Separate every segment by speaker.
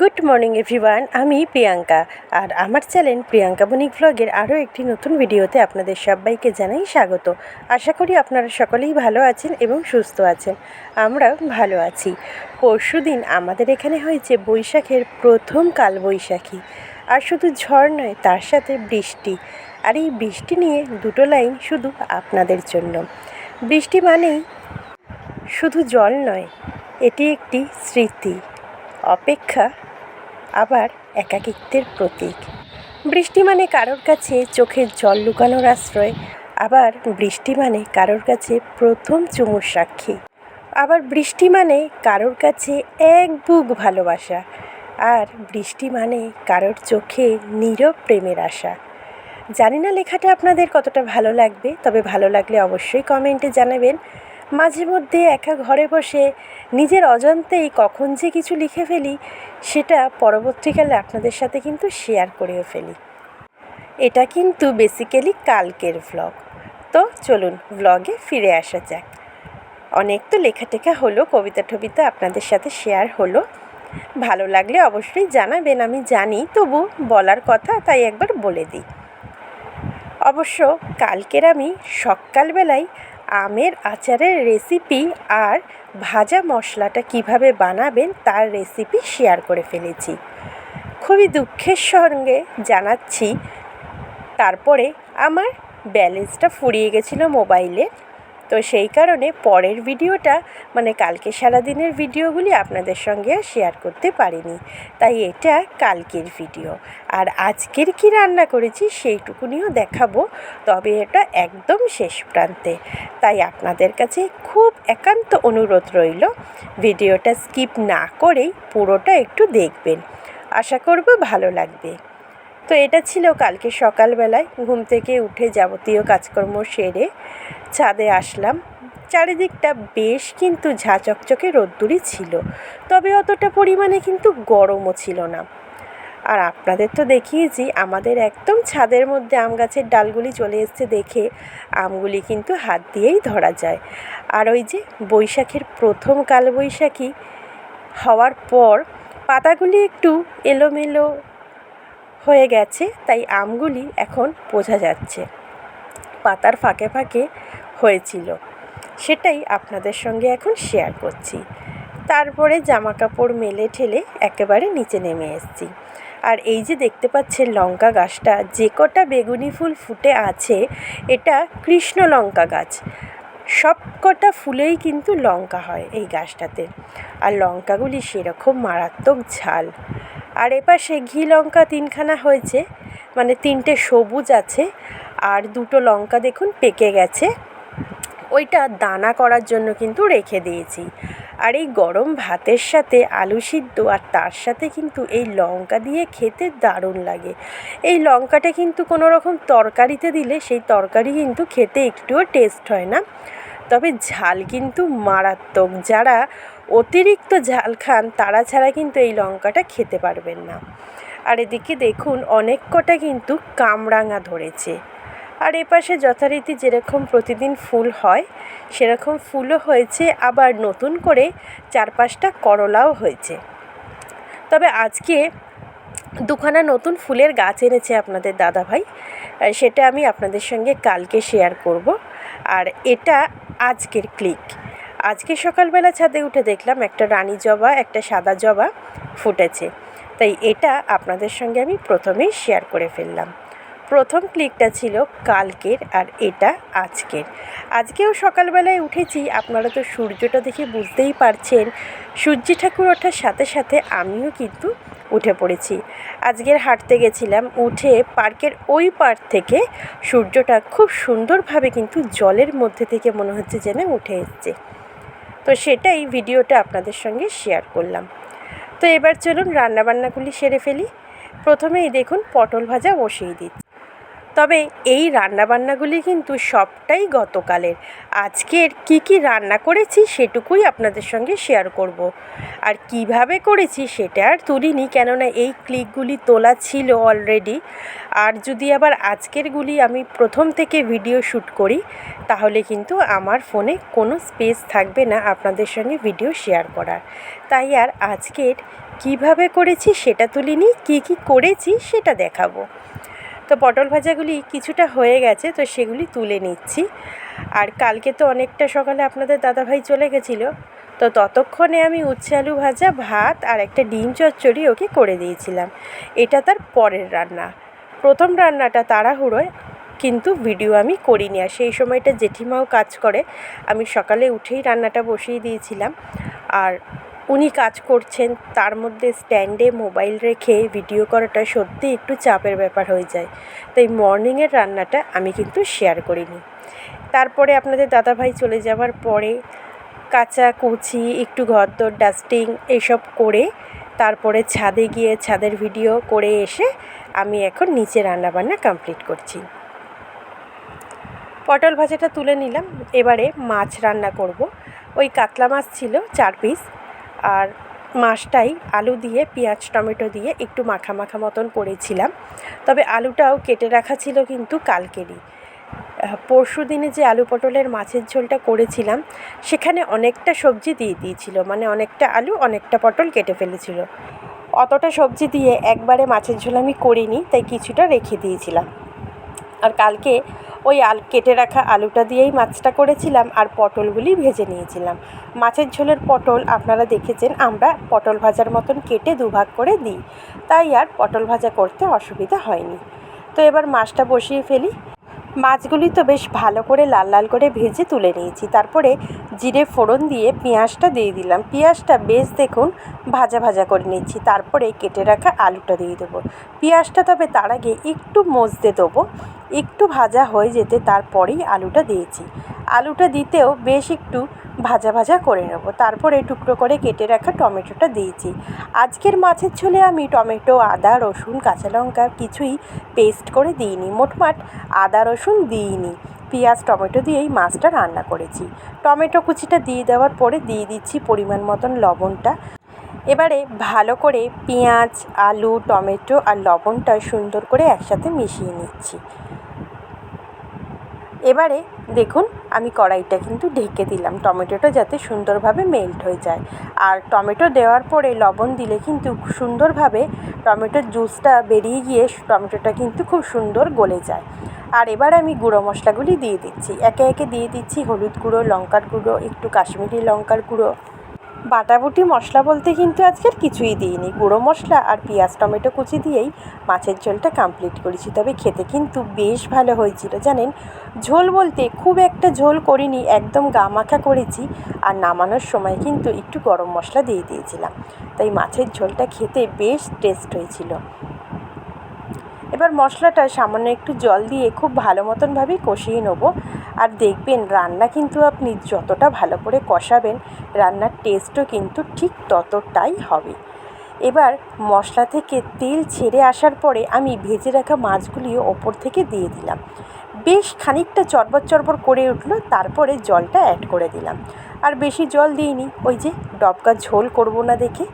Speaker 1: Good morning everyone আমি প্রিয়াঙ্কা। আর আমার channel Priyanka বণিক ভ্লগের আরও একটি নতুন ভিডিওতে আপনাদের সবাইকে জানাই স্বাগত। আশা করি আপনারা সকলেই ভালো আছেন এবং সুস্থ আছেন। আমরা ভালো আছি। পরশু দিন আমাদের এখানে হয়েছে বৈশাখের প্রথম কালবৈশাখী। আর শুধু ঝড় নয়, তার সাথে বৃষ্টি। আর এই বৃষ্টি নিয়ে দুটো লাইন শুধু আপনাদের জন্য। বৃষ্টি মানেই শুধু জল নয়, এটি একটি স্মৃতি। অপেক্ষা আবার একাকিত্বের প্রতীক। বৃষ্টি মানে কারোর কাছে চোখের জল লুকানোর আশ্রয়, আবার বৃষ্টি মানে কারোর কাছে প্রথম চুমুর সাক্ষী। আবার বৃষ্টি মানে কারোর কাছে এক বুক ভালোবাসা, আর বৃষ্টি মানে কারোর চোখে নীরব প্রেমের আশা। জানি না লেখাটা আপনাদের কতটা ভালো লাগবে, তবে ভালো লাগলে অবশ্যই কমেন্টে জানাবেন। মাঝে মধ্যে একা ঘরে বসে নিজের অজান্তেই কখন যে কিছু লিখে ফেলি, সেটা পরবর্তীকালে আপনাদের সাথে কিন্তু শেয়ার করেও ফেলি। এটা কিন্তু বেসিক্যালি কালকের ভ্লগ তো চলুন ভ্লগে ফিরে আসা যাক। অনেক তো লেখা টেখা হলো, কবিতা টবিতা আপনাদের সাথে শেয়ার হলো। ভালো লাগলে অবশ্যই জানাবেন, আমি জানি, তবু বলার কথা তাই একবার বলে দিই। অবশ্য কালকের আমি সকালবেলায় আমের আচারের রেসিপি আর ভাজা মশলাটা কীভাবে বানাবেন তার রেসিপি শেয়ার করে ফেলেছি। খুবই দুঃখের সঙ্গে জানাচ্ছি, তারপরে আমার ব্যালেন্সটা ফুরিয়ে গেছিল মোবাইলে তো সেই কারণে পরের ভিডিওটা মানে কালকে সারাদিনের ভিডিওগুলি আপনাদের সঙ্গে আর শেয়ার করতে পারিনি। তাই এটা কালকের ভিডিও। আর আজকের কি রান্না করেছি সেইটুকুনিও দেখাবো, তবে এটা একদম শেষ প্রান্তে। তাই আপনাদের কাছে খুব একান্ত অনুরোধ রইল, ভিডিওটা স্কিপ না করেই পুরোটা একটু দেখবেন। আশা করব ভালো লাগবে। তো এটা ছিল কালকে সকালবেলায় ঘুম থেকে উঠে যাবতীয় কাজকর্ম সেরে ছাদে আসলাম। চারিদিকটা বেশ কিন্তু ঝাঁ চকচকে রোদ্দুরই ছিল, তবে অতটা পরিমাণে কিন্তু গরমও ছিল না। আর আপনাদের তো দেখিয়েছি, আমাদের একদম ছাদের মধ্যে আম গাছের ডালগুলি চলে এসছে দেখে আমগুলি কিন্তু হাত দিয়েই ধরা যায়। আর ওই যে বৈশাখের প্রথম কালবৈশাখী হওয়ার পর পাতাগুলি একটু এলোমেলো হয়ে গেছে, তাই আমগুলি এখন বোঝা যাচ্ছে। পাতার ফাঁকে ফাঁকে হয়েছিল। সেটাই আপনাদের সঙ্গে এখন শেয়ার করছি। তারপরে জামা কাপড় মেলে ঠেলে একেবারে নিচে নেমে এসেছি। আর এই যে দেখতে পাচ্ছেন লঙ্কা গাছটা, যে কটা বেগুনি ফুল ফুটে আছে, এটা কৃষ্ণ লঙ্কা গাছ। সব কটা ফুলেই কিন্তু লঙ্কা হয় এই গাছটাতে। আর লঙ্কাগুলি সেরকম মারাত্মক ঝাল। আর এপাশে ঘি লঙ্কা তিনখানা হয়েছে মানে তিনটে সবুজ আছে, আর দুটো লঙ্কা দেখুন পেকে গেছে। ওইটা দানা করার জন্য কিন্তু রেখে দিয়েছি। আর এই গরম ভাতের সাথে আলু সিদ্ধ আর তার সাথে কিন্তু এই লঙ্কা দিয়ে খেতে দারুণ লাগে। এই লঙ্কাটা কিন্তু কোনো রকম তরকারিতে দিলে সেই তরকারি কিন্তু খেতে একটুও টেস্ট হয় না। তবে ঝাল কিন্তু মারাত্মক। যারা অতিরিক্ত ঝাল খান, তারা ছাড়া কিন্তু এই লঙ্কাটা খেতে পারবেন না। আর এদিকে দেখুন, অনেক কটা কিন্তু কামরাঙা ধরেছে। আর এপাশে যথারীতি যেরকম প্রতিদিন ফুল হয়, সেরকম ফুলও হয়েছে। আবার নতুন করে চার পাঁচটা করলাও হয়েছে। তবে আজকে দুখানা নতুন ফুলের গাছ এনেছে আপনাদের দাদাভাই। সেটা আমি আপনাদের সঙ্গে কালকে শেয়ার করব। আর এটা আজকের ক্লিক। আজকে সকালবেলা ছাদে উঠে দেখলাম একটা রানী জবা, একটা সাদা জবা ফুটেছে। তাই এটা আপনাদের সঙ্গে আমি প্রথমেই শেয়ার করে ফেললাম। প্রথম ক্লিকটা ছিল কালকের আর এটা আজকের। আজকেও সকালবেলায় উঠেছি, আপনারা তো সূর্যটা দেখে বুঝতেই পারছেন, সূর্য ঠাকুর ওঠার সাথে সাথে আমিও কিন্তু উঠে পড়েছি। আজকের হাঁটতে গেছিলাম, উঠে পার্কের ওই পার্ক থেকে সূর্যটা খুব সুন্দরভাবে কিন্তু জলের মধ্যে থেকে মনে হচ্ছে যেন উঠে এসছে। তো সেটাই ভিডিওটা আপনাদের সঙ্গে শেয়ার করলাম। তো এবার চলুন রান্নাবান্নাগুলি সেরে ফেলি। প্রথমেই দেখুন পটল ভাজা বসিয়ে দিচ্ছি। তবে এই রান্নাবান্নাগুলি কিন্তু সবটাই গতকালের। আজকের কি কি রান্না করেছি সেটুকুই আপনাদের সঙ্গে শেয়ার করব। আর কীভাবে করেছি সেটা আর তুলিনি, কেননা এই ক্লিকগুলি তোলা ছিল অলরেডি আর যদি আবার আজকেরগুলি আমি প্রথম থেকে ভিডিও শ্যুট করি, তাহলে কিন্তু আমার ফোনে কোনো স্পেস থাকবে না আপনাদের সঙ্গে ভিডিও শেয়ার করার। তাই আর আজকের কীভাবে করেছি সেটা তুলিনি, কি কি করেছি সেটা দেখাবো। তো পটল ভাজাগুলি কিছুটা হয়ে গেছে, তো সেগুলি তুলে নিচ্ছি। আর কালকে তো অনেকটা সকালে আপনাদের দাদাভাই চলে গেছিল, তো ততক্ষণে আমি উচ্ছে আলু ভাজা, ভাত আর একটা ডিম চচ্চড়ি ওকে করে দিয়েছিলাম। এটা তার পরের রান্না। প্রথম রান্নাটা তাড়াহুড়োয়, কিন্তু ভিডিও আমি করিনি। আর সেই সময়টা জেঠিমাও কাজ করে, আমি সকালে উঠেই রান্নাটা বসিয়ে দিয়েছিলাম। আর উনি কাজ করছেন, তার মধ্যে স্ট্যান্ডে মোবাইল রেখে ভিডিও করাটা সত্যিই একটু চাপের ব্যাপার হয়ে যায়। তাই মর্নিংয়ের রান্নাটা আমি কিন্তু শেয়ার করিনি। তারপরে আপনাদের দাদাভাই চলে যাওয়ার পরে কাঁচা কুচি, একটু ঘর ঘরদোর ডাস্টিং এসব করে তারপরে ছাদে গিয়ে ছাদের ভিডিও করে এসে আমি এখন নিচে রান্নাবান্না কমপ্লিট করছি। পটল ভাজাটা তুলে নিলাম। এবারে মাছ রান্না করব। ওই কাতলা মাছ ছিল চার পিস আর মাছটাই আলু দিয়ে, পেঁয়াজ, টমেটো দিয়ে একটু মাখা মাখা মতন করেছিলাম। তবে আলুটাও কেটে রাখা ছিল কিন্তু কালকেরই। পরশু দিনে যে আলু পটলের মাছের ঝোলটা করেছিলাম, সেখানে অনেকটা সবজি দিয়ে দিয়েছিল। মানে অনেকটা আলু, অনেকটা পটল কেটে ফেলেছিল। অতটা সবজি দিয়ে একবারে মাছের ঝোল আমি করিনি, তাই কিছুটা রেখে দিয়েছিলাম। আর কালকে ওই আল, কেটে রাখা আলুটা দিয়েই মাছটা করেছিলাম আর পটলগুলি ভেজে নিয়েছিলাম। মাছের ঝোলের পটল আপনারা দেখেছেন, আমরা পটল ভাজার মতন কেটে দুভাগ করে দিই। তাই আর পটল ভাজা করতে অসুবিধা হয়নি। তো এবার মাছটা বসিয়ে ফেলি। মাছগুলি তো বেশ ভালো করে লাল লাল করে ভেজে তুলে নিয়েছি। তারপরে জিরে ফোড়ন দিয়ে পেঁয়াজটা দিয়ে দিলাম। পেঁয়াজটা বেশ দেখুন ভাজা ভাজা করে নিচ্ছি। তারপরে কেটে রাখা আলুটা দিয়ে দেবো। পেঁয়াজটা তবে তার আগে একটু মজতে দেবো। একটু ভাজা হয়ে যেতে তারপরেই আলুটা দিয়েছি। আলুটা দিতেও বেশ একটু ভাজা ভাজা করে নেব। তারপরে টুকরো করে কেটে রাখা টমেটোটা দিয়েছি। আজকের মাছের ঝোলে আমি টমেটো, আদা, রসুন, কাঁচা লঙ্কা কিছুই পেস্ট করে দিইনি, মোটমাট আদা, রসুন দিইনি। পেঁয়াজ, টমেটো দিয়েই মাছটা রান্না করেছি। টমেটো কুচিটা দিয়ে দেওয়ার পরে দিয়ে দিচ্ছি পরিমাণ মতন লবণটা। এবারে ভালো করে পেঁয়াজ, আলু, টমেটো আর লবণটা সুন্দর করে একসাথে মিশিয়ে নিচ্ছি। এবারে দেখুন, আমি কড়াইটা কিন্তু ঢেকে দিলাম। টমেটোটা যাতে সুন্দরভাবে মেল্ট হয়ে যায়। আর টমেটো দেওয়ার পরে লবণ দিলে কিন্তু সুন্দরভাবে টমেটোর জুসটা বেরিয়ে গিয়ে টমেটোটা কিন্তু খুব সুন্দর গলে যায়। আর এবার আমি গুঁড়ো মশলাগুলি দিয়ে দিচ্ছি। একে একে দিয়ে দিচ্ছি হলুদ গুঁড়ো, লঙ্কার গুঁড়ো, একটু কাশ্মীরি লঙ্কার গুঁড়ো। বাটাবুটি মশলা বলতে কিন্তু আজকের কিছুই দিইনি। গুঁড়ো মশলা আর পেঁয়াজ, টমেটো কুচি দিয়েই মাছের ঝোলটা কমপ্লিট করেছি। তবে খেতে কিন্তু বেশ ভালো হয়েছিল, জানেন? ঝোল বলতে খুব একটা ঝোল করিনি, একদম গা মাখা করেছি আর নামানোর সময় কিন্তু একটু গরম মশলা দিয়ে দিয়েছিলাম। তাই মাছের ঝোলটা খেতে বেশ টেস্ট হয়েছিল। এবার মশলাটা সামান্য একটু জল দিয়ে খুব ভালো মতনভাবেই কষিয়ে নেব। আর দেখবেন রান্না কিন্তু আপনি যতটা ভালো করে কষাবেন, রান্নার টেস্টও কিন্তু ঠিক ততটাই হবে। এবার মশলা থেকে তেল ছেড়ে আসার পরে আমি ভেজে রাখা মাছগুলিও ওপর থেকে দিয়ে দিলাম। বেশ খানিকটা চরবর চরবর করে উঠল, তারপরে জলটা অ্যাড করে দিলাম। আর বেশি জল দিইনি, ওই যে ডবকা ঝোল করব না দেখে।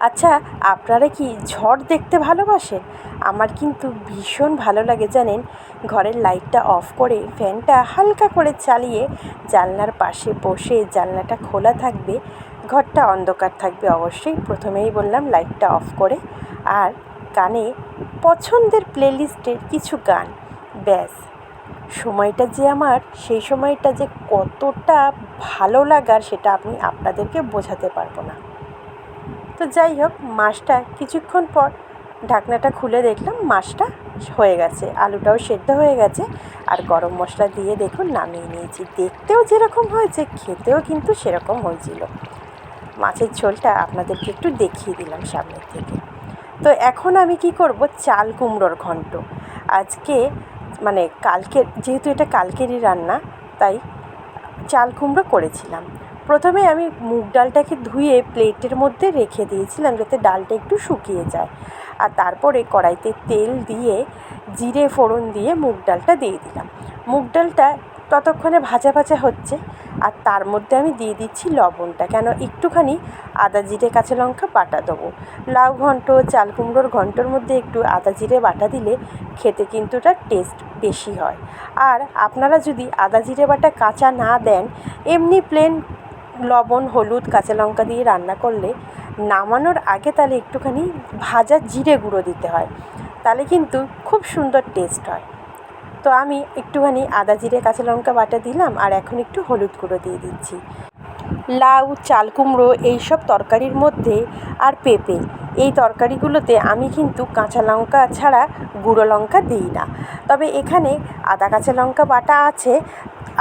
Speaker 1: আচ্ছা আপনারা কি ঝড় দেখতে ভালোবাসেন? আমার কিন্তু ভীষণ ভালো লাগে জানেন, ঘরের লাইটটা অফ করে, ফ্যানটা হালকা করে চালিয়ে জানলার পাশে বসে জানলাটা খোলা থাকবে, ঘরটা অন্ধকার থাকবে অবশ্যই, প্রথমেই বললাম লাইটটা অফ করে। আর কানে পছন্দের প্লেলিস্টের কিছু গান, ব্যাস। সময়টা যে আমার, সেই সময়টা যে কতটা ভালো লাগার, সেটা আমি আপনাদেরকে বোঝাতে পারব না। তো যাই হোক, মাছটা কিছুক্ষণ পর ঢাকনাটা খুলে দেখলাম মাছটা হয়ে গেছে, আলুটাও সেদ্ধ হয়ে গেছে। আর গরম মশলা দিয়ে দেখুন, নামিয়ে নিয়েছি। দেখতেও যেরকম হয়েছে, খেতেও কিন্তু সেরকম হয়েছিল। মাছের ঝোলটা আপনাদেরকে একটু দেখিয়ে দিলাম সামনের থেকে। তো এখন আমি কি করব? চাল কুমড়োর ঘন্ট। আজকে মানে কালকের, যেহেতু এটা কালকেরই রান্না, তাই চাল কুমড়ো করেছিলাম। প্রথমে আমি মুগ ডালটাকে ধুয়ে প্লেটের মধ্যে রেখে দিয়েছিলাম যাতে ডালটা একটু শুকিয়ে যায়। আর তারপরে কড়াইতে তেল দিয়ে, জিরে, ফোড়ন দিয়ে মুগ ডালটা দিয়ে দিলাম। মুগ ডালটা ততক্ষণে ভাজা ভাজা হচ্ছে আর তার মধ্যে আমি দিয়ে দিচ্ছি লবণটা। কেন একটুখানি আদা, জিরে, কাঁচা লঙ্কা বাটা দেবো। লাউ ঘন্ট, চাল কুমড়োর ঘন্টর মধ্যে একটু আদা, জিরে, বাটা দিলে খেতে কিন্তু তার টেস্ট বেশি হয়। আর আপনারা যদি আদা, জিরে, বাটা কাঁচা না দেন, এমনি প্লেন লবণ, হলুদ, কাঁচা লঙ্কা দিয়ে রান্না করলে নামানোর আগে তাহলে একটুখানি ভাজা জিরে গুঁড়ো দিতে হয়। তাহলে কিন্তু খুব সুন্দর টেস্ট হয়। তো আমি একটুখানি আদা জিরে, কাঁচা লঙ্কা বাটা দিলাম আর এখন একটু হলুদ গুঁড়ো দিয়ে দিচ্ছি। লাউ, চাল কুমড়ো, এইসব তরকারির মধ্যে আর পেঁপে এই তরকারিগুলোতে আমি কিন্তু কাঁচা লঙ্কা ছাড়া গুঁড়ো লঙ্কা দিই না। তবে এখানে আদা কাঁচা লঙ্কা বাটা আছে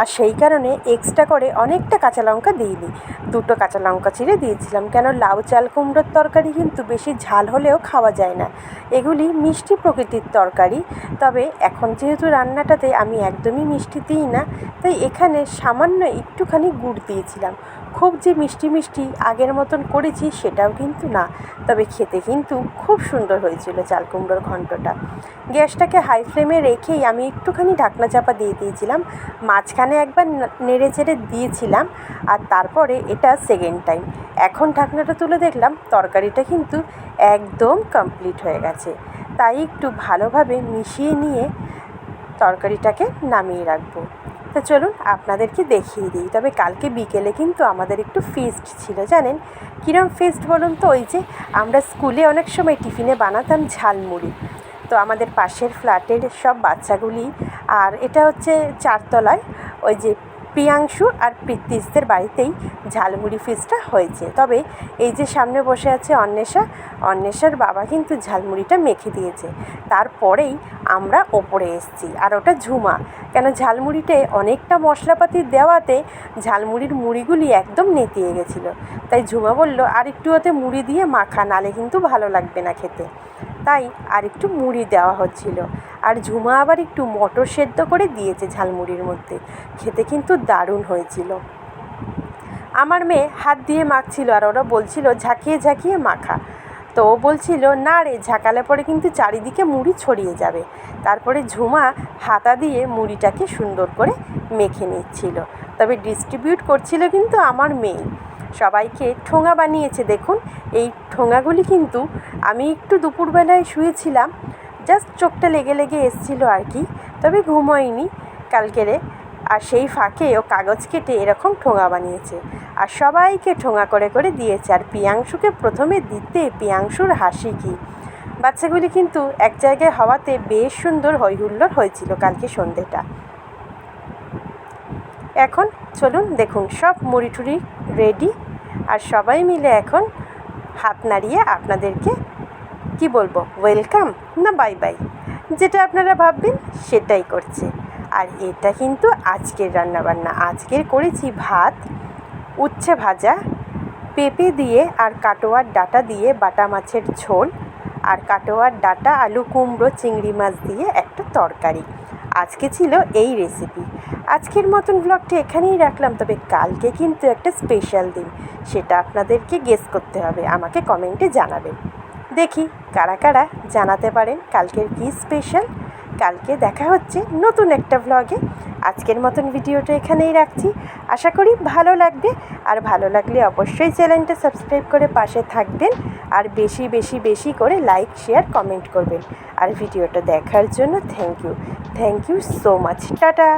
Speaker 1: আর সেই কারণে এক্সট্রা করে অনেকটা কাঁচা লঙ্কা দিইনি। দুটো কাঁচা লঙ্কা চিরে দিয়েছিলাম, কেন লাউ, চাল, কুমড়োর তরকারি কিন্তু বেশি ঝাল হলেও খাওয়া যায় না। এগুলি মিষ্টি প্রকৃতির তরকারি, তবে এখন যেহেতু রান্নাটাতে আমি একদমই মিষ্টি দিই না, তাই এখানে সামান্য একটুখানি গুড় দিয়েছিলাম। খুব যে মিষ্টি মিষ্টি আগের মতন করেছি সেটাও কিন্তু না। তবে খেতে কিন্তু খুব সুন্দর হয়েছিল চাল কুমড়োর ঘন্টটা গ্যাসটাকে হাই ফ্লেমে রেখেই আমি একটুখানি ঢাকনা চাপা দিয়ে দিয়েছিলাম। মাঝখানে একবার নেড়ে চেড়ে দিয়েছিলাম আর তারপরে এটা সেকেন্ড টাইম এখন ঢাকনাটা তুলে দেখলাম, তরকারিটা কিন্তু একদম কমপ্লিট হয়ে গেছে। তাই একটু ভালোভাবে মিশিয়ে নিয়ে তরকারিটাকে নামিয়ে রাখব। তো চলুন আপনাদেরকে দেখিয়ে দিই। তবে কালকে বিকেলে কিন্তু আমাদের একটু ফিস্ট ছিল, জানেন? কীরকম ফিস্ট বলুন তো? ওই যে আমরা স্কুলে অনেক সময় টিফিনে বানাতাম ঝালমুড়ি। তো আমাদের পাশের ফ্ল্যাটের সব বাচ্চাগুলি, আর এটা হচ্ছে চারতলায়, ওই যে প্রিয়াংশু আর প্রীতিশদের বাড়িতেই ঝালমুড়ি ফিস্টটা হয়েছে। তবে এই যে সামনে বসে আছে অন্বেষা, অন্বেষার বাবা কিন্তু ঝালমুড়িটা মেখে দিয়েছে। তারপরেই আমরা ওপরে এসেছি আর ওটা ঝুমা। কেন ঝালমুড়িতে অনেকটা মশলাপাতি দেওয়াতে ঝালমুড়ির মুড়িগুলি একদম নেতিয়ে গেছিল। তাই ঝুমা বলল আর একটু ওতে মুড়ি দিয়ে মাখা, নালে কিন্তু ভালো লাগবে না খেতে। তাই আর একটু মুড়ি দেওয়া হচ্ছিল। আর ঝুমা আবার একটু মটর সেদ্ধ করে দিয়েছে ঝালমুড়ির মধ্যে। খেতে কিন্তু দারুণ হয়েছিল। আমার মেয়ে হাত দিয়ে মাখছিল আর ওরা বলছিল, ঝাঁকিয়ে ঝাঁকিয়ে মাখা। তো ও বলছিল, না রে, ঝাঁকালে পরে কিন্তু চারিদিকে মুড়ি ছড়িয়ে যাবে। তারপরে ঝুমা হাতা দিয়ে মুড়িটাকে সুন্দর করে মেখে নিচ্ছিল। তবে ডিস্ট্রিবিউট করছিল কিন্তু আমার মেয়ে। সবাইকে ঠোঙা বানিয়েছে, দেখুন। এই ঠোঙাগুলি কিন্তু আমি একটু দুপুরবেলায় শুয়েছিলাম। জাস্ট চোখটা লেগে লেগে এসছিল আর কি, তবে ঘুমোয়নি কালকেরে। আর সেই ফাঁকে ও কাগজ কেটে এরকম ঠোঙা বানিয়েছে। আর সবাইকে ঠোঙা করে করে দিয়েছে। আর পিয়াংশুকে প্রথমে দিতে পিয়াংশুর হাসি কি। বাচ্চাগুলি কিন্তু এক জায়গায় হওয়াতে বেশ সুন্দর হৈহুল্লোড় হয়েছিল কালকে সন্ধেটা। এখন চলুন দেখুন, সব মুড়ি টুড়ি রেডি আর সবাই মিলে এখন হাত নাড়িয়ে আপনাদেরকে কি বলব ওয়েলকাম না বাই বাই যেটা আপনারা ভাববেন, সেটাই করছে। আর এটা কিন্তু আজকের রান্নাবান্না। আজকের করেছি ভাত, উচ্ছে ভাজা, পেঁপে দিয়ে আর কাটোয়ার ডাটা দিয়ে বাটা মাছের ঝোল, আর কাটোয়ার ডাটা, আলু কুমড়ো, চিংড়ি মাছ দিয়ে একটা তরকারি। আজকে ছিল এই রেসিপি আজকের মতন ব্লগটা এখানেই রাখলাম, তবে কালকে কিন্তু একটা স্পেশাল দিন। সেটা আপনাদেরকে গেস করতে হবে। আমাকে কমেন্টে জানাবেন। দেখি কারা কারা জানাতে পারেন কালকের কী স্পেশাল কালকে দেখা হচ্ছে নতুন একটা ব্লগে আজকের মতন ভিডিওটা এখানেই রাখছি। আশা করি ভালো লাগবে। আর ভালো লাগলে অবশ্যই চ্যানেলটা সাবস্ক্রাইব করে পাশে থাকবেন। আর বেশি বেশি বেশি করে লাইক শেয়ার কমেন্ট করবেন। আর ভিডিওটা দেখার জন্য thank you thank you so much tata.